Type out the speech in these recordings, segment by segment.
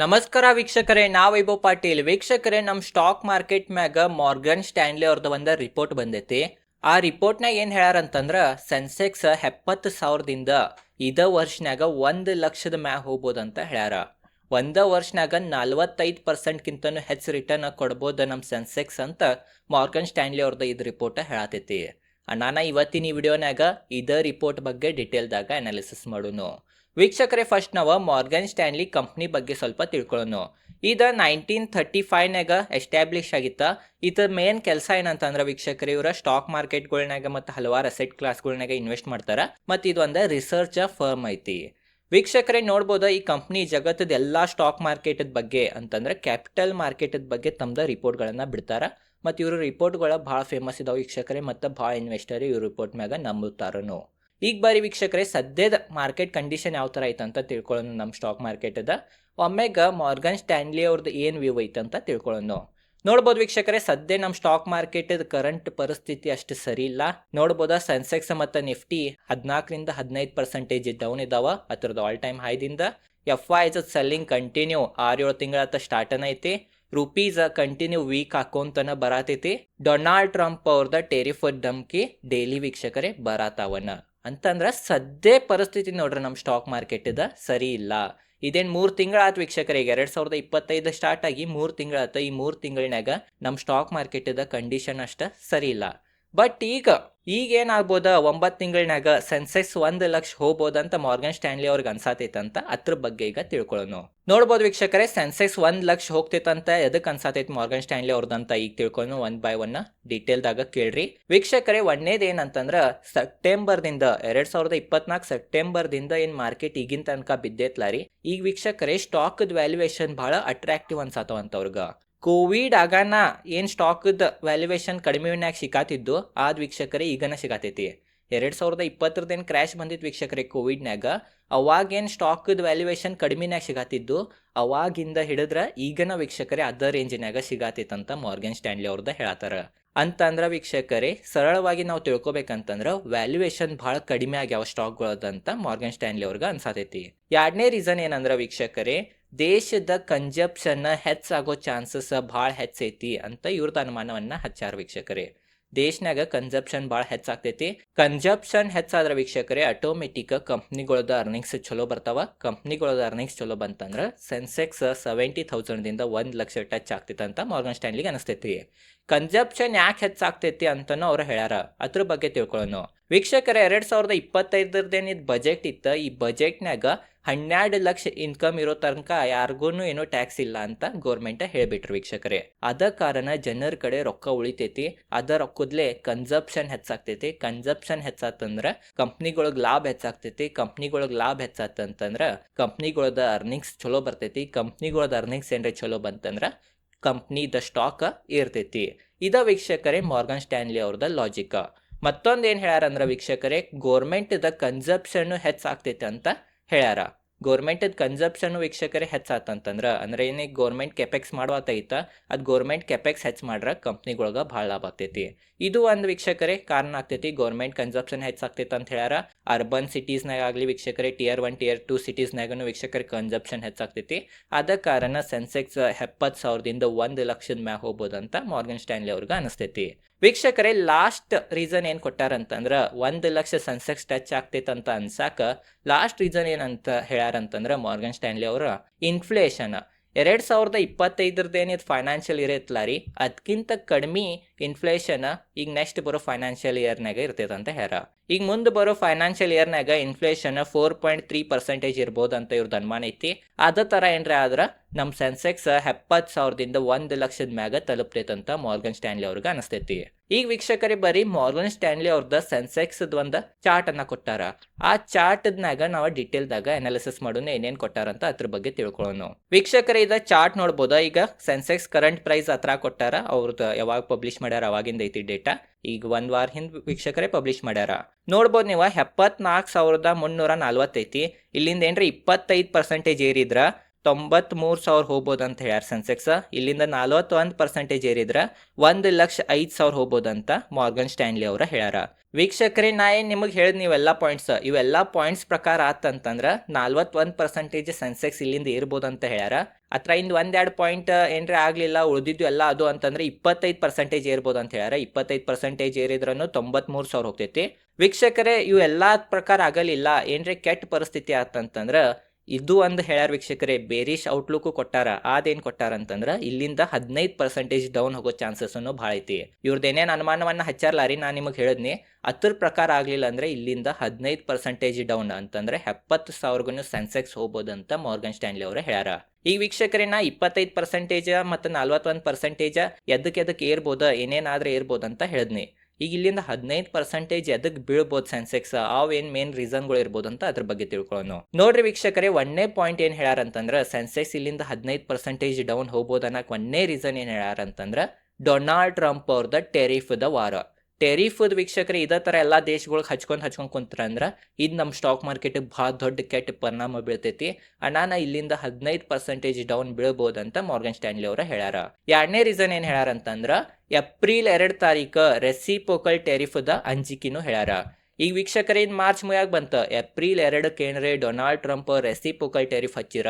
ನಮಸ್ಕಾರ ವೀಕ್ಷಕರೇ ನಾ ವೈಭವ್ ಪಾಟೀಲ್. ವೀಕ್ಷಕರೇ ನಮ್ಮ ಸ್ಟಾಕ್ ಮಾರ್ಕೆಟ್ ಮ್ಯಾಗ ಮಾರ್ಗನ್ ಸ್ಟ್ಯಾನ್ಲಿ ಅವ್ರದ್ದು ಒಂದು ರಿಪೋರ್ಟ್ ಬಂದೈತಿ. ಆ ರಿಪೋರ್ಟ್ನಾಗ ಏನು ಹೇಳ್ಯಾರಂತಂದ್ರ ಸೆನ್ಸೆಕ್ಸ್ ಎಪ್ಪತ್ತು ಸಾವಿರದಿಂದ ಇದ ವರ್ಷನ್ಯಾಗ ಒಂದು ಲಕ್ಷದ ಮ್ಯಾಗ ಹೋಗ್ಬೋದಂತ ಹೇಳ್ಯಾರ. ಒಂದ ವರ್ಷನ್ಯಾಗ ನಲ್ವತ್ತೈದು ಪರ್ಸೆಂಟ್ಗಿಂತನೂ ಹೆಚ್ಚು ರಿಟರ್ನ್ ಕೊಡ್ಬೋದು ನಮ್ಮ ಸೆನ್ಸೆಕ್ಸ್ ಅಂತ ಮಾರ್ಗನ್ ಸ್ಟ್ಯಾನ್ಲಿ ಅವ್ರದ್ದು ಇದು ರಿಪೋರ್ಟ್ ಹೇಳತೈತಿ. ನಾನು ಇವತ್ತಿನ ಈ ವಿಡಿಯೋನಾಗ ಇದ ರಿಪೋರ್ಟ್ ಬಗ್ಗೆ ಡಿಟೇಲ್ದಾಗ ಅನಾಲಿಸಿಸ್ ಮಾಡೋನು. ವೀಕ್ಷಕರೇ ಫಸ್ಟ್ ನಾವು ಮಾರ್ಗನ್ ಸ್ಟ್ಯಾನ್ಲಿ ಕಂಪ್ನಿ ಬಗ್ಗೆ ಸ್ವಲ್ಪ ತಿಳ್ಕೊಳ್ಳೋಣ. ಇದು ನೈನ್ಟೀನ್ ತರ್ಟಿ ಫೈವ್ನಾಗ ಎಸ್ಟಾಬ್ಲಿಷ್ ಆಗಿತ್ತ. ಇದ್ರ ಮೇನ್ ಕೆಲಸ ಏನಂತಂದ್ರೆ ವೀಕ್ಷಕರೇ, ಇವರ ಸ್ಟಾಕ್ ಮಾರ್ಕೆಟ್ಗಳ್ನಾಗ ಮತ್ತು ಹಲವಾರು ಅಸೆಟ್ ಕ್ಲಾಸ್ಗಳ್ನಾಗ ಇನ್ವೆಸ್ಟ್ ಮಾಡ್ತಾರ. ಮತ್ತು ಇದು ಒಂದು ರಿಸರ್ಚ್ ಫರ್ಮ್ ಐತಿ. ವೀಕ್ಷಕರೇ, ನೋಡ್ಬೋದು ಈ ಕಂಪ್ನಿ ಜಗತ್ತದ ಎಲ್ಲ ಸ್ಟಾಕ್ ಮಾರ್ಕೆಟದ ಬಗ್ಗೆ ಅಂತಂದ್ರೆ ಕ್ಯಾಪಿಟಲ್ ಮಾರ್ಕೆಟದ ಬಗ್ಗೆ ತಮ್ಮದ ರಿಪೋರ್ಟ್ಗಳನ್ನು ಬಿಡ್ತಾರ. ಮತ್ತು ಇವರು ರಿಪೋರ್ಟ್ಗಳು ಭಾಳ ಫೇಮಸ್ ಇದಾವೆ ವೀಕ್ಷಕರೇ, ಮತ್ತು ಭಾಳ ಇನ್ವೆಸ್ಟರ್ ಇವ್ರ ರಿಪೋರ್ಟ್ ಮ್ಯಾಗ ನಂಬುತ್ತಾರನು ಈಗ ಬಾರಿ ವೀಕ್ಷಕರೇ, ಸದ್ಯದ ಮಾರ್ಕೆಟ್ ಕಂಡೀಷನ್ ಯಾವ ಥರ ಐತಂತ ಅಂತ ತಿಳ್ಕೊಳ್ಳೋಣ ನಮ್ಮ ಸ್ಟಾಕ್ ಮಾರ್ಕೆಟದ ಒಮ್ಮೆಗ ಮಾರ್ಗನ್ ಸ್ಟ್ಯಾನ್ಲಿ ಅವ್ರದ್ದು ಏನು ವ್ಯೂ ಐತೆ ಅಂತ ತಿಳ್ಕೊಳ್ಳೋಣ ನೋಡ್ಬೋದು ವೀಕ್ಷಕರೇ, ಸದ್ಯ ನಮ್ಮ ಸ್ಟಾಕ್ ಮಾರ್ಕೆಟದ ಕರೆಂಟ್ ಪರಿಸ್ಥಿತಿ ಅಷ್ಟು ಸರಿ ಇಲ್ಲ. ನೋಡ್ಬೋದ ಸೆನ್ಸೆಕ್ಸ್ ಮತ್ತು ನಿಫ್ಟಿ ಹದಿನಾಲ್ಕರಿಂದ ಹದಿನೈದು ಪರ್ಸೆಂಟೇಜ್ ಡೌನ್ ಇದಾವ. ಅದ್ರದ್ದು ಆಲ್ ಟೈಮ್ ಹೈದಿಂದ ಎಫ್ ಐ ಸೆಲ್ಲಿಂಗ್ ಕಂಟಿನ್ಯೂ ಆರು ಏಳು ತಿಂಗಳ ಸ್ಟಾರ್ಟನ್ ಐತಿ. ರುಪೀಸ್ ಕಂಟಿನ್ಯೂ ವೀಕ್ ಹಾಕೋಂತನ ಬರಾತೈತಿ. ಡೊನಾಲ್ಡ್ ಟ್ರಂಪ್ ಅವ್ರದ ಟೆರಿಫರ್ ಡಮ್ಕಿ ಡೈಲಿ ವೀಕ್ಷಕರೇ ಬರಾತಾವನ. ಅಂತಂದ್ರ ಸದ್ಯ ಪರಿಸ್ಥಿತಿ ನೋಡ್ರಿ ನಮ್ಮ ಸ್ಟಾಕ್ ಮಾರ್ಕೆಟಿದ ಸರಿ ಇಲ್ಲ. ಇದೇನ್ ಮೂರ್ ವೀಕ್ಷಕರ ವೀಕ್ಷಕರಿಗೆ ಎರಡ್ ಸಾವಿರದ ಇಪ್ಪತ್ತೈದು ಸ್ಟಾರ್ಟ್ ಆಗಿ ಮೂರು ತಿಂಗಳಾತ, ಈ ಮೂರು ತಿಂಗಳಿನಾಗ ನಮ್ಮ ಸ್ಟಾಕ್ ಮಾರ್ಕೆಟದ ಕಂಡೀಷನ್ ಅಷ್ಟ ಸರಿ ಇಲ್ಲ. ಬಟ್ ಈಗ ಈಗ ಏನಾಗ್ಬೋದ ಒಂಬತ್ತು ತಿಂಗಳನ್ಯಾಗ ಸೆನ್ಸೆಕ್ಸ್ ಒಂದು ಲಕ್ಷ ಹೋಗ್ಬೋದಂತ ಮಾರ್ಗನ್ ಸ್ಟ್ಯಾನ್ಲಿ ಅವ್ರಿಗೆ ಅನ್ಸಾತೈತಂತ ಅದ್ರ ಬಗ್ಗೆ ಈಗ ತಿಳ್ಕೊಳ್ಳೋಣ ನೋಡ್ಬೋದು ವೀಕ್ಷಕರೇ ಸೆನ್ಸೆಕ್ಸ್ ಒಂದ್ ಲಕ್ಷ ಹೋಗ್ತೈತಂತ ಎದಕ್ ಅನ್ಸಾತೈತಿ ಮಾರ್ಗನ್ ಸ್ಟ್ಯಾನ್ಲಿ ಅವ್ರದಂತ ಈಗ ತಿಳ್ಕೊಂಡು ಒನ್ ಬೈ ಒನ್ ಡೀಟೇಲ್ದಾಗ ಕೇಳ್ರಿ. ವೀಕ್ಷಕರೇ ಒಂದೇದ್ ಏನಂತಂದ್ರ ಸೆಪ್ಟೆಂಬರ್ದಿಂದ ಎರಡ್ ಸಾವಿರದ ಇಪ್ಪತ್ನಾಲ್ಕು ಸೆಪ್ಟೆಂಬರ್ದಿಂದ ಏನ್ ಮಾರ್ಕೆಟ್ ಈಗಿನ ತನಕ ಬಿದ್ದೈತ್ಲಾರಿ. ಈಗ ವೀಕ್ಷಕರೇ ಸ್ಟಾಕ್ದ ವ್ಯಾಲ್ಯೂಯೇಷನ್ ಬಹಳ ಅಟ್ರಾಕ್ಟಿವ್ ಅನ್ಸಾತವಂತ ಅವ್ರಿಗೆ. ಕೋವಿಡ್ ಆಗಾನ ಏನು ಸ್ಟಾಕ್ದ ವ್ಯಾಲ್ಯೂಯೇಷನ್ ಕಡಿಮೆನಾಗ ಸಿಗಾತಿದ್ದು ಆದ್ ವೀಕ್ಷಕರೇ ಈಗನ ಸಿಗಾತೈತಿ ಎರಡು ಸಾವಿರದ ಇಪ್ಪತ್ತರದೇನು ಕ್ರ್ಯಾಶ್ ಬಂದಿತ್ತು ವೀಕ್ಷಕರೇ ಕೋವಿಡ್ನ್ಯಾಗ ಅವಾಗೇನು ಸ್ಟಾಕ್ದ ವ್ಯಾಲ್ಯೂಯೇಷನ್ ಕಡಿಮೆನಾಗ ಸಿಗಾತಿದ್ದು ಅವಾಗಿಂದ ಹಿಡಿದ್ರ ಈಗನ ವೀಕ್ಷಕರೇ ಅದ ರೇಂಜಿನ್ಯಾಗ ಸಿಗಾತೈತಂತ ಮಾರ್ಗನ್ ಸ್ಟ್ಯಾನ್ಲಿ ಅವ್ರದ ಹೇಳತ್ತಾರ ಅಂತಂದ್ರ ವೀಕ್ಷಕರೇ, ಸರಳವಾಗಿ ನಾವು ತಿಳ್ಕೊಬೇಕಂತಂದ್ರ ವ್ಯಾಲ್ಯೂಯೇಷನ್ ಭಾಳ ಕಡಿಮೆ ಆಗ್ಯಾವ ಸ್ಟಾಕ್ಗಳದಂತ ಮಾರ್ಗನ್ ಸ್ಟ್ಯಾನ್ಲಿ ಅವ್ರಿಗೆ ಅನ್ಸಾತೈತಿ. ಎರಡನೇ ರೀಸನ್ ಏನಂದ್ರ ವೀಕ್ಷಕರೇ ದೇಶದ ಕಂಜಪ್ಷನ್ ಹೆಚ್ಚಾಗೋ ಚಾನ್ಸಸ್ ಭಾಳ ಹೆಚ್ಚೈತಿ ಅಂತ ಇವ್ರದ್ದು ಅನುಮಾನವನ್ನ ಹಚ್ಚಾರ ವೀಕ್ಷಕರೇ. ದೇಶನಾಗ ಕನ್ಸಪ್ಷನ್ ಭಾಳ ಹೆಚ್ಚಾಗ್ತೈತಿ. ಕನ್ಸಪ್ಷನ್ ಹೆಚ್ಚಾದ್ರ ವೀಕ್ಷಕರೇ ಆಟೋಮೆಟಿಕ್ ಕಂಪ್ನಿಗಳದ ಅರ್ನಿಂಗ್ಸ್ ಚಲೋ ಬರ್ತಾವ. ಕಂಪ್ನಿಗಳದ ಅರ್ನಿಂಗ್ಸ್ ಚಲೋ ಬಂತಂದ್ರ ಸೆನ್ಸೆಕ್ಸ್ ಸೆವೆಂಟಿ ತೌಸಂಡ್ದಿಂದ ಒಂದ್ ಲಕ್ಷ ಟಚ್ ಆಗ್ತೈತೆ ಅಂತ ಮಾರ್ಗನ್ ಸ್ಟ್ಯಾನ್ಲಿಗೆ ಅನಿಸ್ತೈತಿ ಕನ್ಸಪ್ಷನ್ ಯಾಕೆ ಹೆಚ್ಚಾಗ್ತೈತಿ ಅಂತನೂ ಅವ್ರು ಹೇಳ್ಯಾರ. ಅದ್ರ ಬಗ್ಗೆ ತಿಳ್ಕೊಳ್ಳೋಣ ವೀಕ್ಷಕರ, ಎರಡ್ ಸಾವಿರದ ಇಪ್ಪತ್ತೈದರದೇನಿದ್ ಬಜೆಟ್ ಇತ್ತ, ಈ ಬಜೆಟ್ನಾಗ ಹನ್ನೆರಡು ಲಕ್ಷ ಇನ್ಕಮ್ ಇರೋ ತನಕ ಯಾರಿಗೂ ಏನೋ ಟ್ಯಾಕ್ಸ್ ಇಲ್ಲ ಅಂತ ಗೋರ್ಮೆಂಟ್ ಹೇಳ್ಬಿಟ್ರು ವೀಕ್ಷಕರೇ. ಅದ ಕಾರಣ ಜನರ ಕಡೆ ರೊಕ್ಕ ಉಳಿತೈತಿ. ಅದ ರೊಕ್ಕದ್ಲೆ ಕನ್ಸಪ್ಷನ್ ಹೆಚ್ಚಾಗ್ತೈತಿ. ಕನ್ಸಪ್ಷನ್ ಹೆಚ್ಚಾತಂದ್ರ ಕಂಪ್ನಿಗಳಿಗೆ ಲಾಭ ಹೆಚ್ಚಾಗ್ತೈತಿ. ಕಂಪ್ನಿಗಳಿಗೆ ಲಾಭ ಹೆಚ್ಚಾತಂತಂದ್ರ ಕಂಪ್ನಿಗಳದ ಅರ್ನಿಂಗ್ಸ್ ಚಲೋ ಬರ್ತೈತಿ. ಕಂಪ್ನಿಗಳದ ಅರ್ನಿಂಗ್ಸ್ ಏನ್ರಿ ಚಲೋ ಬಂತಂದ್ರ ಕಂಪ್ನಿದ ಸ್ಟಾಕ್ ಇರ್ತೈತಿ ಇದ ವೀಕ್ಷಕರೇ ಮಾರ್ಗನ್ ಸ್ಟ್ಯಾನ್ಲಿ ಅವ್ರದ ಲಾಜಿಕ್ ಮತ್ತೊಂದು ಏನು ಹೇಳ್ಯಾರಂದ್ರ ವೀಕ್ಷಕರೇ ಗೋರ್ಮೆಂಟ್ದ ಕನ್ಸಪ್ಷನ್ ಹೆಚ್ಚಾಗ್ತೈತಿ ಅಂತ ಹೇಳ್ಯಾರ. ಗೋರ್ಮೆಂಟದ ಕನ್ಸಪ್ಷನ್ ವೀಕ್ಷಕರೇ ಹೆಚ್ಚಾತಂತಂದ್ರೆ, ಅಂದ್ರೆ ಏನೇ ಗೌರ್ಮೆಂಟ್ ಕೆಪೆಕ್ಸ್ ಮಾಡುವತ್ತೈತ ಅದು ಗೌರ್ಮೆಂಟ್ ಕೆಪೆಕ್ಸ್ ಹೆಚ್ಚು ಮಾಡ್ರ ಕಂಪ್ನಿಗಳ್ಗ ಭಾಳ ಲಾಭ ಆಗ್ತೈತಿ. ಇದು ಒಂದು ವೀಕ್ಷಕರೇ ಕಾರಣ ಆಗ್ತೈತಿ, ಗೌರ್ಮೆಂಟ್ ಕನ್ಸಪ್ಷನ್ ಹೆಚ್ಚಾಗ್ತೈತೆ ಅಂತ ಹೇಳ್ಯಾರ. ಅರ್ಬನ್ ಸಿಟೀಸ್ನಾಗ ಆಗಲಿ ವೀಕ್ಷಕರೇ ಟಿಯರ್ ಒನ್ ಟಿಯರ್ ಟು ಸಿಟೀಸ್ನಾಗೂ ವೀಕ್ಷಕರ ಕನ್ಸಪ್ಷನ್ ಹೆಚ್ಚಾಗ್ತೈತಿ ಅದ ಕಾರಣ ಸೆನ್ಸೆಕ್ಸ್ ಎಪ್ಪತ್ತು ಸಾವಿರದಿಂದ ಒಂದು ಲಕ್ಷದ ಮ್ಯಾಗ ಅಂತ ಮಾರ್ಗನ್ ಸ್ಟ್ಯಾನ್ಲಿ ಅವ್ರಿಗೆ ಅನಿಸ್ತೈತಿ. ವೀಕ್ಷಕರೇ, ಲಾಸ್ಟ್ ರೀಸನ್ ಏನು ಕೊಟ್ಟಾರಂತಂದ್ರೆ, ಒಂದು ಲಕ್ಷ ಸೆನ್ಸೆಕ್ಸ್ ಟಚ್ ಆಗ್ತೈತಂತ ಅನ್ಸಾಕ ಲಾಸ್ಟ್ ರೀಸನ್ ಏನಂತ ಹೇಳ್ಯಾರಂತಂದ್ರೆ ಮಾರ್ಗನ್ ಸ್ಟ್ಯಾನ್ಲಿ ಅವರ ಇನ್ಫ್ಲೇಷನ್. ಎರಡು ಸಾವಿರದ ಇಪ್ಪತ್ತೈದರದೇನಿದ್ ಫೈನಾನ್ಷಿಯಲ್ ಇರೈತ್ಲಾರಿ ಅದಕ್ಕಿಂತ ಕಡಿಮೆ ಇನ್ಫ್ಲೇಷನ್ ಈಗ ನೆಕ್ಸ್ಟ್ ಬರೋ ಫೈನಾನ್ಷಿಯಲ್ ಇಯರ್ನಾಗ ಇರ್ತೈತೆ ಅಂತ ಹೇರ ಈಗ ಮುಂದೆ ಬರೋ financial ಇಯರ್ನಾಗ inflation four point three percentage ಇರ್ಬೋದು ಅಂತ ಇವ್ರದ್ದು ಅನುಮಾನ ಐತಿ. ಅದ ಥರ ಏನ್ರ ಆದ್ರೆ ನಮ್ಮ ಸೆನ್ಸೆಕ್ಸ್ ಎಪ್ಪತ್ತು ಸಾವಿರದಿಂದ ಒಂದು ಲಕ್ಷದ ಮ್ಯಾಗ ತಲುಪ್ತೈತಂತ ಮಾರ್ಗನ್ ಸ್ಟ್ಯಾನ್ಲಿ ಅವ್ರಿಗೆ ಅನಿಸ್ತೈತಿ. ಈಗ ವೀಕ್ಷಕರೇ ಬರೀ ಮಾರ್ಗನ್ ಸ್ಟ್ಯಾನ್ಲಿ ಅವ್ರದ ಸೆನ್ಸೆಕ್ಸ್ ಒಂದು ಚಾರ್ಟ್ ಅನ್ನ ಕೊಟ್ಟಾರ. ಆ ಚಾರ್ಟ್ನಾಗ ನಾವು ಡಿಟೇಲ್ದಾಗ ಅನಾಲಿಸಿಸ್ ಮಾಡೋಣ, ಏನೇನ್ ಕೊಟ್ಟಾರಂತ ಅದ್ರ ಬಗ್ಗೆ ತಿಳ್ಕೊಳ್ಳೋಣ ವೀಕ್ಷಕರ ಇದ ಚಾರ್ಟ್ ನೋಡ್ಬೋದಾ? ಈಗ ಸೆನ್ಸೆಕ್ಸ್ ಕರೆಂಟ್ ಪ್ರೈಸ್ ಹತ್ರ ಕೊಟ್ಟಾರ ಅವ್ರದ್ದು ಯಾವಾಗ ಪಬ್ಲಿಷ್ ಮಾಡ್ಯಾರ, ಅವಾಗಿಂದ ಐತಿ ಡೇಟಾ ಈಗ ಒಂದ್ ವಾರ ಹಿಂದ್ ವೀಕ್ಷಕರೇ ಪಬ್ಲಿಷ್ ಮಾಡ್ಯಾರ. ನೋಡ್ಬೋದು ನೀವು ಎಪ್ಪತ್ನಾಲ್ಕು ಸಾವಿರದ ಮುನ್ನೂರ ನಲ್ವತ್ತೈತಿ. ಇಲ್ಲಿಂದ ಏನ್ರಿ, ಇಪ್ಪತ್ತೈದು ಪರ್ಸೆಂಟೇಜ್ ಏರಿದ್ರ. ತೊಂಬತ್ ಮೂರ್ ಸಾವಿರ ಹೋಗ್ಬೋದು ಅಂತ ಹೇಳ್ಯಾರ ಸೆನ್ಸೆಕ್ಸ್ ಇಲ್ಲಿಂದ ನಲವತ್ತೊಂದು ಪರ್ಸೆಂಟೇಜ್ ಏರಿದ್ರ ಒಂದು ಲಕ್ಷ ಐದು ಸಾವಿರ ಅಂತ ಮಾರ್ಗನ್ ಸ್ಟ್ಯಾನ್ಲಿ ಅವರ ಹೇಳ್ಯಾರ. ವೀಕ್ಷಕರೇ, ನಾ ಏನು ನಿಮಗೆ ಹೇಳಿದ್ ನೀವೆಲ್ಲ ಪಾಯಿಂಟ್ಸ್ ಇವೆಲ್ಲ ಪಾಯಿಂಟ್ಸ್ ಪ್ರಕಾರ ಆತಂತಂದ್ರ ನಲ್ವತ್ತೊಂದು ಪರ್ಸೆಂಟೇಜ್ ಸೆನ್ಸೆಕ್ಸ್ ಇಲ್ಲಿಂದ ಇರ್ಬೋದು ಅಂತ ಹೇಳ್ಯಾರ. ಅತ್ರ ಇಂದ ಒಂದೆರಡು ಪಾಯಿಂಟ್ ಏನರೇ ಆಗಲಿಲ್ಲ, ಉಳಿದಿದ್ದು ಎಲ್ಲ ಅದು ಅಂತಂದ್ರೆ ಇಪ್ಪತ್ತೈದು ಪರ್ಸೆಂಟೇಜ್ ಏರ್ಬೋದು ಅಂತ ಹೇಳ್ಯಾರ. ಇಪ್ಪತ್ತೈದು ಪರ್ಸೆಂಟೇಜ್ ಏರಿದ್ರೂ ತೊಂಬತ್ಮೂರು ಸಾವಿರ ಹೋಗ್ತೈತಿ. ವೀಕ್ಷಕರೇ ಇವೆಲ್ಲ ಪ್ರಕಾರ ಆಗಲಿಲ್ಲ, ಏನರೇ ಕೆಟ್ಟ ಪರಿಸ್ಥಿತಿ ಆತಂತಂದ್ರ ಇದು ಒಂದು ಹೇಳ್ಯಾರ ವೀಕ್ಷಕರೇ ಬೇರಿಶ್ ಔಟ್ಲುಕ್ ಕೊಟ್ಟಾರ. ಅದೇನು ಕೊಟ್ಟಾರ ಅಂತಂದ್ರ, ಇಲ್ಲಿಂದ ಹದಿನೈದು ಪರ್ಸೆಂಟೇಜ್ ಡೌನ್ ಹೋಗೋ ಚಾನ್ಸಸ್ ಅನ್ನು ಭಾಳ ಐತಿ. ಇವ್ರದ್ದು ಏನೇನು ಅನುಮಾನವನ್ನ ಹಚ್ಚಾರ್ಲಾರಿ ನಾನು ನಿಮಗೆ ಹೇಳಿದ್ನಿ. ಅದ್ರ ಪ್ರಕಾರ ಆಗಲಿಲ್ಲ ಅಂದ್ರೆ ಇಲ್ಲಿಂದ ಹದಿನೈದು ಪರ್ಸೆಂಟೇಜ್ ಡೌನ್ ಅಂತಂದ್ರೆ ಎಪ್ಪತ್ತು ಸಾವಿರಗೂ ಸೆನ್ಸೆಕ್ಸ್ ಹೋಗ್ಬೋದಂತ ಮಾರ್ಗನ್ ಸ್ಟ್ಯಾನ್ಲಿ ಅವರು ಹೇಳ್ಯಾರ. ಈಗ ವೀಕ್ಷಕರೇ, ನಾ ಇಪ್ಪತ್ತೈದು ಪರ್ಸೆಂಟೇಜ್ ಮತ್ತು ನಲ್ವತ್ತೊಂದು ಪರ್ಸೆಂಟೇಜ್ ಎದಕ್ಕೆ ಎದಕ್ಕೆ ಏರ್ಬೋದ, ಏನೇನಾದ್ರೆ ಅಂತ ಹೇಳಿದ್ನಿ. ಈಗ ಇಲ್ಲಿಂದ ಹದಿನೈದು ಪರ್ಸೆಂಟೇಜ್ ಎದಕ್ಕೆ ಬೀಳ್ಬೋದು ಸೆನ್ಸೆಕ್ಸ್ ಏನ್ ಮೇನ್ ರೀಸನ್ಗಳು ಇರ್ಬೋದು ಅಂತ ಅದ್ರ ಬಗ್ಗೆ ತಿಳ್ಕೊಳ್ಳೋಣ. ನೋಡ್ರಿ ವೀಕ್ಷಕರೇ ಒಂದೇ ಪಾಯಿಂಟ್ ಏನ್ ಹೇಳ್ಯಾರ ಅಂತಂದ್ರ ಸೆನ್ಸೆಕ್ಸ್ ಇಲ್ಲಿಂದ ಹದಿನೈದು ಪರ್ಸೆಂಟೇಜ್ ಡೌನ್ ಹೋಗ್ಬೋದು ಅನ್ನಕ್ ಒಂದೇ ರೀಸನ್ ಏನ್ ಹೇಳ್ಯಾರ ಅಂತಂದ್ರ ಡೊನಾಲ್ಡ್ ಟ್ರಂಪ್ ಅವ್ರದ ಟೆರಿಫ್ ದ ವಾರ. ಟೆರಿಫ್ ವೀಕ್ಷಕರು, ಇದೇ ಥರ ಎಲ್ಲಾ ದೇಶಗಳಿಗೆ ಹಚ್ಕೊಂಡು ಹಚ್ಕೊಂಡು ಕುಂತರ ಅಂದ್ರ ಇದು ನಮ್ಮ ಸ್ಟಾಕ್ ಮಾರ್ಕೆಟಿಗೆ ಭಾಳ ದೊಡ್ಡ ಕೆಟ್ಟ ಪರಿಣಾಮ ಬೀಳ್ತೈತಿ. ಅಣ್ಣಾನ ಇಲ್ಲಿಂದ ಹದಿನೈದು ಪರ್ಸೆಂಟೇಜ್ ಡೌನ್ ಬೀಳ್ಬೋದಂತ ಮಾರ್ಗನ್ ಸ್ಟ್ಯಾನ್ಲಿ ಅವರ ಹೇಳ್ಯಾರ. ಎರಡನೇ ರೀಸನ್ ಏನು ಹೇಳ್ಯಾರ ಅಂತಂದ್ರೆ ಏಪ್ರಿಲ್ ಎರಡು ತಾರೀಕ ರೆಸಿಪೋಕಲ್ ಟೆರಿಫ್ ದ ಅಂಜಿಕಿನೂ ಹೇಳ್ಯಾರ. ಈಗ ವೀಕ್ಷಕರೇ ಮಾರ್ಚ್ ಮುಯಾಗ ಬಂತ. ಏಪ್ರಿಲ್ ಎರಡಕ್ಕೆ ಏನ್ರೆ ಡೊನಾಲ್ಡ್ ಟ್ರಂಪ್ ರೆಸಿಪೋಕಲ್ ಟೆರಿಫ್ ಹಚ್ಚಿರ.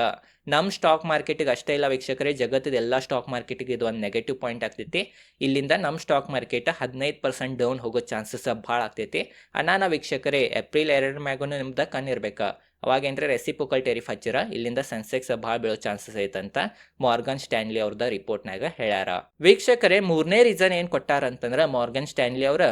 ನಮ್ಮ ಸ್ಟಾಕ್ ಮಾರ್ಕೆಟಿಗೆ ಅಷ್ಟೇ ಇಲ್ಲ ವೀಕ್ಷಕರೇ, ಜಗತ್ತದ ಎಲ್ಲ ಸ್ಟಾಕ್ ಮಾರ್ಕೆಟಿಗೆ ಇದು ಒಂದು ನೆಗೆಟಿವ್ ಪಾಯಿಂಟ್ ಆಗ್ತೈತಿ. ಇಲ್ಲಿಂದ ನಮ್ಮ ಸ್ಟಾಕ್ ಮಾರ್ಕೆಟ್ ಹದಿನೈದು ಪರ್ಸೆಂಟ್ ಡೌನ್ ಹೋಗೋ ಚಾನ್ಸಸ್ ಭಾಳ ಆಗ್ತೈತಿ. ಅನಾನ ವೀಕ್ಷಕರೇ, ಏಪ್ರಿಲ್ ಎರಡರ ಮ್ಯಾಗೂ ನಿಮ್ದು ಕಣ್ಣಿರ್ಬೇಕಾ ಅವಾಗ ಏನ್ರೆ ರೆಸಿಪೋಕಲ್ ಟೆರಿಫ್ ಹಚ್ಚಿರ, ಇಲ್ಲಿಂದ ಸೆನ್ಸೆಕ್ಸ್ ಭಾಳ ಬೀಳೋ ಚಾನ್ಸಸ್ ಐತಂತ ಮಾರ್ಗನ್ ಸ್ಟ್ಯಾನ್ಲಿ ಅವ್ರದ ರಿಪೋರ್ಟ್ನಾಗ ಹೇಳ್ಯಾರ. ವೀಕ್ಷಕರೇ, ಮೂರನೇ ರೀಸನ್ ಏನು ಕೊಟ್ಟಾರ ಅಂತಂದ್ರೆ ಮಾರ್ಗನ್ ಸ್ಟ್ಯಾನ್ಲಿ ಅವರ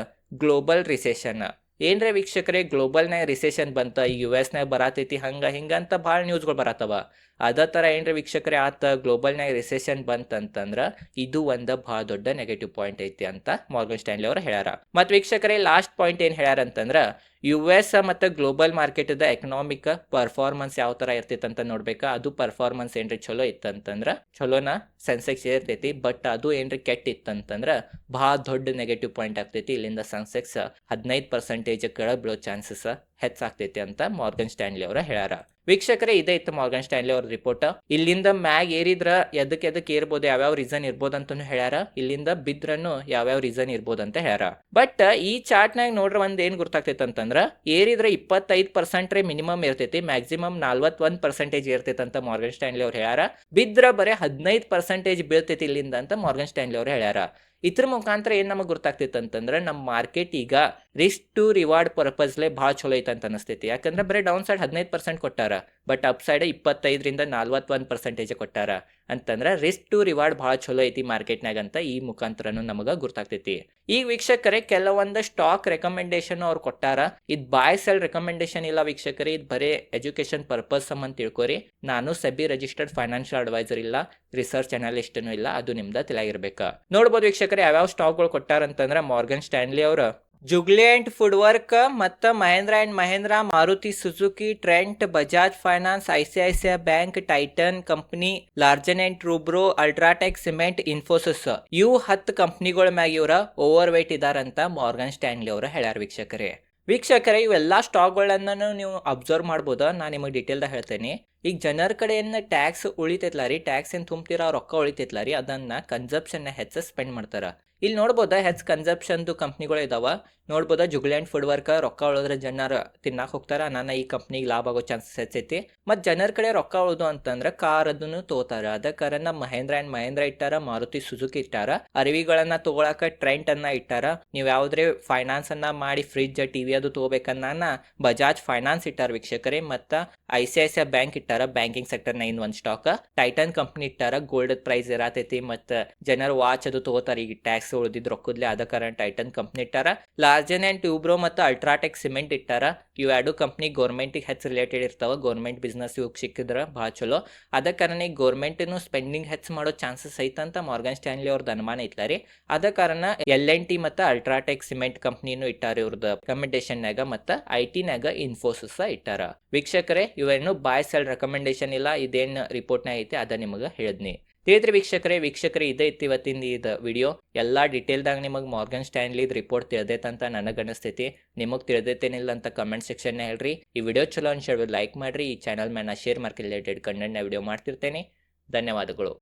ಗ್ಲೋಬಲ್ ರಿಸೆಷನ್. ಏನ್ರೆ ವೀಕ್ಷಕರೇ ಗ್ಲೋಬಲ್ನಾಗ ರಿಸೆಷನ್ ಬಂತ, ಈ ಯು ಎಸ್ನಾಗ ಬರತೈತಿ, ಹಂಗ ಹಿಂಗ ಅಂತ ಭಾಳ ನ್ಯೂಸ್ಗಳು ಬರತ್ತವ ಅದೇ ಥರ ಏನ್ರಿ ವೀಕ್ಷಕರೇ, ಆತ ಗ್ಲೋಬಲ್ನಾಗ ರಿಸೆಷನ್ ಬಂತಂತಂದ್ರ ಇದು ಒಂದು ಭಾಳ ದೊಡ್ಡ ನೆಗೆಟಿವ್ ಪಾಯಿಂಟ್ ಐತಿ ಅಂತ ಮಾರ್ಗನ್ ಸ್ಟ್ಯಾನ್ಲಿ ಅವರು ಹೇಳ್ಯಾರ. ಮತ್ತು ವೀಕ್ಷಕರೇ ಲಾಸ್ಟ್ ಪಾಯಿಂಟ್ ಏನು ಹೇಳ್ಯಾರ ಅಂತಂದ್ರ ಯು ಎಸ್ ಮತ್ತು ಗ್ಲೋಬಲ್ ಮಾರ್ಕೆಟದ ಎಕನಾಮಿಕ್ ಪರ್ಫಾರ್ಮೆನ್ಸ್ ಯಾವ ಥರ ಇರ್ತೈತೆ ಅಂತ ನೋಡ್ಬೇಕಾ? ಅದು ಪರ್ಫಾರ್ಮೆನ್ಸ್ ಏನ್ರಿ ಚಲೋ ಇತ್ತಂತಂದ್ರೆ, ಚಲೋನ ಸೆನ್ಸೆಕ್ಸ್ ಇರ್ತೈತಿ ಬಟ್ ಅದು ಏನ್ರಿ ಕೆಟ್ಟ ಇತ್ತಂತಂದ್ರೆ, ಭಾಳ ದೊಡ್ಡ ನೆಗೆಟಿವ್ ಪಾಯಿಂಟ್ ಆಗ್ತೈತಿ. ಇಲ್ಲಿಂದ ಸೆನ್ಸೆಕ್ಸ್ ಹದಿನೈದು ಪರ್ಸೆಂಟೇಜ್ ಕೆಳಗೆ ಬೀಳೋ ಚಾನ್ಸಸ್ ಹೆಚ್ಚಾಗ್ತೈತಿ ಅಂತ ಮಾರ್ಗನ್ ಸ್ಟ್ಯಾನ್ಲಿ ಅವರ ಹೇಳ್ಯಾರ. ವೀಕ್ಷಕರೇ, ಇದೇ ಇತ್ತು ಮಾರ್ಗನ್ ಸ್ಟ್ಯಾನ್ಲಿ ಅವ್ರ ರಿಪೋರ್ಟ್ ಇಲ್ಲಿಂದ ಮ್ಯಾಗ್ ಏರಿದ್ರ ಎದಕ್ಕೆ ಎದಕ್ಕೆ ಏರ್ಬೋದು, ಯಾವ್ಯಾವ ರೀಸನ್ ಇರ್ಬೋದು ಅಂತಾನು ಹೇಳ್ಯಾರ. ಇಲ್ಲಿಂದ ಬಿದ್ರನು ಯಾವ್ಯಾವ ರೀಸನ್ ಇರ್ಬೋದು ಅಂತ ಹೇಳ್ಯಾರ. ಬಟ್ ಈ ಚಾರ್ಟ್ನಾಗ ನೋಡ್ರ ಒಂದ್ ಏನ್ ಗೊತ್ತಾಗ್ತೈತೆ ಅಂತಂದ್ರ ಏರಿದ್ರ ಇಪ್ಪತ್ತೈದು ಪರ್ಸೆಂಟ್ ರೇ ಮಿನಿಮಮ್ ಇರ್ತೈತಿ ಮ್ಯಾಕ್ಸಿಮಮ್ ನಲ್ವತ್ತೊಂದ್ ಪರ್ಸೆಂಟೇಜ್ ಇರ್ತೈತೆ ಅಂತ ಮಾರ್ಗನ್ ಸ್ಟ್ಯಾನ್ಲಿ ಅವ್ರು ಹೇಳ್ಯಾರ. ಬಿದ್ರ ಬರೇ ಹದಿನೈದು ಪರ್ಸೆಂಟೇಜ್ ಬೀಳ್ತೈತಿ ಇಲ್ಲಿಂದ ಅಂತ ಮಾರ್ಗನ್ ಸ್ಟ್ಯಾನ್ಲಿ ಅವ್ರು ಹೇಳ್ಯಾರ. ಇದ್ರ ಮುಖಾಂತರ ಏನು ನಮಗೆ ಗೊತ್ತಾಗ್ತಿತ್ತು ಅಂತಂದ್ರೆ ನಮ್ಮ ಮಾರ್ಕೆಟ್ ಈಗ ರಿಸ್ಕ್ ಟು ರಿವಾರ್ಡ್ ಪರ್ಪಸ್ಲೆ ಭಾಳ ಚಲೋ ಐತೆ ಅಂತ ಅನಿಸ್ತೈತಿ. ಯಾಕಂದ್ರೆ ಬರೀ ಡೌನ್ ಸೈಡ್ ಹದಿನೈದು ಪರ್ಸೆಂಟ್ ಕೊಟ್ಟಾರ. ಬಟ್ ಅಪ್ ಸೈಡ್ ಇಪ್ಪತ್ತೈದರಿಂದ ನಲ್ವತ್ತೊಂದು ಪರ್ಸೆಂಟೇಜ್ ಕೊಟ್ಟಾರ. ಅಂತಂದ್ರೆ ರಿಸ್ಕ್ ಟು ರಿವಾರ್ಡ್ ಭಾಳ ಚಲೋ ಐತಿ ಮಾರ್ಕೆಟ್ನಾಗ ಅಂತ ಈ ಮುಖಾಂತರನು ನಮಗೆ ಗೊತ್ತಾಗ್ತೈತಿ ಈಗ ವೀಕ್ಷಕರೇ ಕೆಲವೊಂದು ಸ್ಟಾಕ್ ರೆಕಮೆಂಡೇಶನ್ ಅವ್ರು ಕೊಟ್ಟಾರ. ಇದು ಬಾಯ್ ಸೆಲ್ ರೆಕಮೆಂಡೇಶನ್ ಇಲ್ಲ ವೀಕ್ಷಕರೇ, ಇದು ಬರೀ ಎಜುಕೇಶನ್ ಪರ್ಪಸ್ ಸಂಬಂಧ ತಿಳ್ಕೊರಿ. ನಾನು ಸಬಿ ರಿಜಿಸ್ಟರ್ಡ್ ಫೈನಾನ್ಷಿಯಲ್ ಅಡ್ವೈಸರ್ ಇಲ್ಲ ರಿಸರ್ಚ್ ಅನಾಲಿಸ್ಟನು ಇಲ್ಲ, ಅದು ನಿಮ್ದು ತಿಳಿಯಾಗಿರ್ಬೇಕು ನೋಡ್ಬೋದು ವೀಕ್ಷಕರೇ ಯಾವ್ಯಾವ ಸ್ಟಾಕ್ಗಳು ಕೊಟ್ಟಾರಂತಂದ್ರೆ ಮಾರ್ಗನ್ ಸ್ಟ್ಯಾನ್ಲಿ ಅವರು ಜುಗ್ಲಿಯಂಟ್ ಫುಡ್ ವರ್ಕ್ ಮತ್ತು Mahindra and Mahindra Maruti Suzuki, Trent, Bajaj finance I C I C I bank, Titan company, Larsen and Toubro, UltraTech cement, Infosys. ಇವು ಹತ್ತು ಕಂಪ್ನಿಗಳ ಮ್ಯಾಗ ಇವರ ಓವರ್ ವೇಟ್ ಇದಾರಂತ ಮಾರ್ಗನ್ ಸ್ಟ್ಯಾಂಡ್ಲಿ ಅವರು ಹೇಳ್ಯಾರ ವೀಕ್ಷಕರೇ. ವೀಕ್ಷಕರೇ, ಇವೆಲ್ಲ ಸ್ಟಾಕ್ಗಳನ್ನು ನೀವು ಅಬ್ಸರ್ವ್ ಮಾಡ್ಬೋದು? ನಾನು ನಿಮಗೆ ಡೀಟೇಲ್ದಾಗ ಹೇಳ್ತೇನೆ. ಈಗ ಜನರ ಕಡೆಯಿಂದ ಟ್ಯಾಕ್ಸ್ ಉಳಿತೈತ್ಲ ರೀ, ಟ್ಯಾಕ್ಸ್ ಏನು ತುಂಬ್ತೀರ ರೊಕ್ಕ ಉಳಿತೈತ್ಲ ರೀ, ಅದನ್ನ ಕನ್ಸಪ್ಷನ್ನ ಹೆಚ್ಚು ಸ್ಪೆಂಡ್ ಮಾಡ್ತಾರ. ಇಲ್ಲಿ ನೋಡ್ಬೋದಾ ಹೆಚ್ಚು ಕನ್ಸಪ್ಷನ್ದು ಕಂಪ್ನಿಗಳು ಇದಾವ. ನೋಡ್ಬೋದಾ ಜುಗ್ಲ್ಯಾಂಡ್ ಫುಡ್ ವರ್ಕ್ ರೊಕ್ಕ ಉಳಿದ್ರೆ ಜನರು ತಿನ್ನಕ್ಕೆ ಹೋಗ್ತಾರ, ನಾನು ಈ ಕಂಪ್ನಿಗೆ ಲಾಭ ಆಗೋ ಚಾನ್ಸಸ್ ಹೆಚ್ಚೈತಿ ಮತ್ತು ಜನರ ಕಡೆ ರೊಕ್ಕ ಉಳಿದು ಅಂತಂದ್ರೆ ಕಾರ್ ಅದನ್ನು ತೋತಾರ. ಅದ ನಮ್ಮ ಮಹೇಂದ್ರ ಆ್ಯಂಡ್ ಮಹೇಂದ್ರ ಇಟ್ಟಾರ, ಮಾರುತಿ ಸುಜುಕಿ ಇಟ್ಟಾರ. ಅರಿವಿಗಳನ್ನ ತೊಗೊಳಕ್ಕೆ ಟ್ರೆಂಟ್ ಅನ್ನ ಇಟ್ಟಾರ. ನೀವು ಯಾವುದ್ರೆ ಫೈನಾನ್ಸ್ ಅನ್ನ ಮಾಡಿ ಫ್ರಿಜ್ ಟಿವಿ ಅದು ತೊಗೋಬೇಕನ್ನ ಬಜಾಜ್ ಫೈನಾನ್ಸ್ ಇಟ್ಟಾರ ವೀಕ್ಷಕರೇ. ಮತ್ತು I C I C I bank ಇಟ್ಟಾರ. ಬ್ಯಾಂಕಿಂಗ್ ಸೆಕ್ಟರ್ನ ಇನ್ ಒಂದ್ ಸ್ಟಾಕ್ ಟೈಟನ್ ಕಂಪನಿ ಇಟ್ಟಾರ ಗೋಲ್ಡ್ ಪ್ರೈಸ್ ಇರತೈತಿ ಮತ್ತ ಜನರು ವಾಚ್ ಅದು ತಗೋತಾರ. ಈಗ ಟ್ಯಾಕ್ಸ್ ಉಳಿದಿದ್ ರೊಕ್ಕದ್ಲೆ ಅದ ಕಾರಣ ಟೈಟನ್ ಕಂಪನಿ ಇಟ್ಟಾರ. ಲಾರ್ಜನ್ ಅಂಡ್ ಟ್ಯೂಬ್ರೋ ಮತ್ತ ಅಲ್ಟ್ರಾಟೆಕ್ ಸಿಮೆಂಟ್ ಇಟ್ಟಾರ. ಇವ್ ಎರಡು ಕಂಪನಿ ಗೌರ್ಮೆಂಟ್ ಹೆಚ್ಚು ರಿಲೇಟೆಡ್ ಇರ್ತಾವ. ಗೌರ್ಮೆಂಟ್ ಬಿಸ್ನೆಸ್ ಇವಾಗ ಸಿಕ್ಕಿದ್ರ ಭಾಳ ಚಲೋ. ಅದ ಕಾರಣ ಈಗ ಗೌರ್ಮೆಂಟ್ನು ಸ್ಪೆಂಡಿಂಗ್ ಹೆಚ್ಚು ಮಾಡೋ ಚಾನ್ಸಸ್ ಐತಂತ ಮಾರ್ಗನ್ ಸ್ಟ್ಯಾನ್ಲಿ ಅವ್ರದ್ದು ಅನುಮಾನ ಐತ್ಲಾರಿ ಅದ ಕಾರಣ ಎಲ್ ಎನ್ ಟಿ ಮತ್ತ ಅಲ್ಟ್ರಾಟೆಕ್ ಸಿಮೆಂಟ್ ಕಂಪ್ನಿನೂ ಇಟ್ಟಾರ ಇವ್ರದ್ದು ರೆಕಮೆಂಡೇಶನ್ನಾಗ ಮತ್ತ ಐ ಟಿನಾಗ ಇನ್ಫೋಸಿಸ್ ಇಟ್ಟಾರ. ವೀಕ್ಷಕರೇ ಇವೇನು ಬಾಯ್ ಸೆಲ್ ರೆಕಮೆಂಡೇಶನ್ ಇಲ್ಲ, ಇದೇನು ರಿಪೋರ್ಟ್ನಾಗ ಐತಿ, ಅದ ನಿಮಗೆ ಹೇಳಿದ್ನಿ. ತಿಳಿದ್ರಿ ವೀಕ್ಷಕರೇ ವೀಕ್ಷಕರೇ, ಇದೇ ಇತ್ತು ಇವತ್ತಿನ ಇದು ವಿಡಿಯೋ ಎಲ್ಲ ಡೀಟೇಲ್ದಾಗ ನಿಮಗೆ ಮಾರ್ಗನ್ ಸ್ಟ್ಯಾನ್ಲಿದ್ ರಿಪೋರ್ಟ್ ತಿಳಿದೈತಂತ ನನಗೆ ಅನಿಸ್ತೈತಿ. ನಿಮಗೆ ತಿಳಿದೈತೇನಿಲ್ಲ ಅಂತ ಕಮೆಂಟ್ ಸೆಕ್ಷನ್ ಹೇಳ್ರಿ. ಈ ವಿಡಿಯೋ ಚಲೋ ಅನ್ಸಿದ್ರೆ ಲೈಕ್ ಮಾಡ್ರಿ. ಈ ಚಾನಲ್ ಮೇಲೆ ಶೇರ್ ಮಾರ್ಕೆಟ್ ರಿಲೇಟೆಡ್ ಕಂಟೆಂಟ್ನ ವಿಡಿಯೋ ಮಾಡ್ತಿರ್ತೇನೆ. ಧನ್ಯವಾದಗಳು.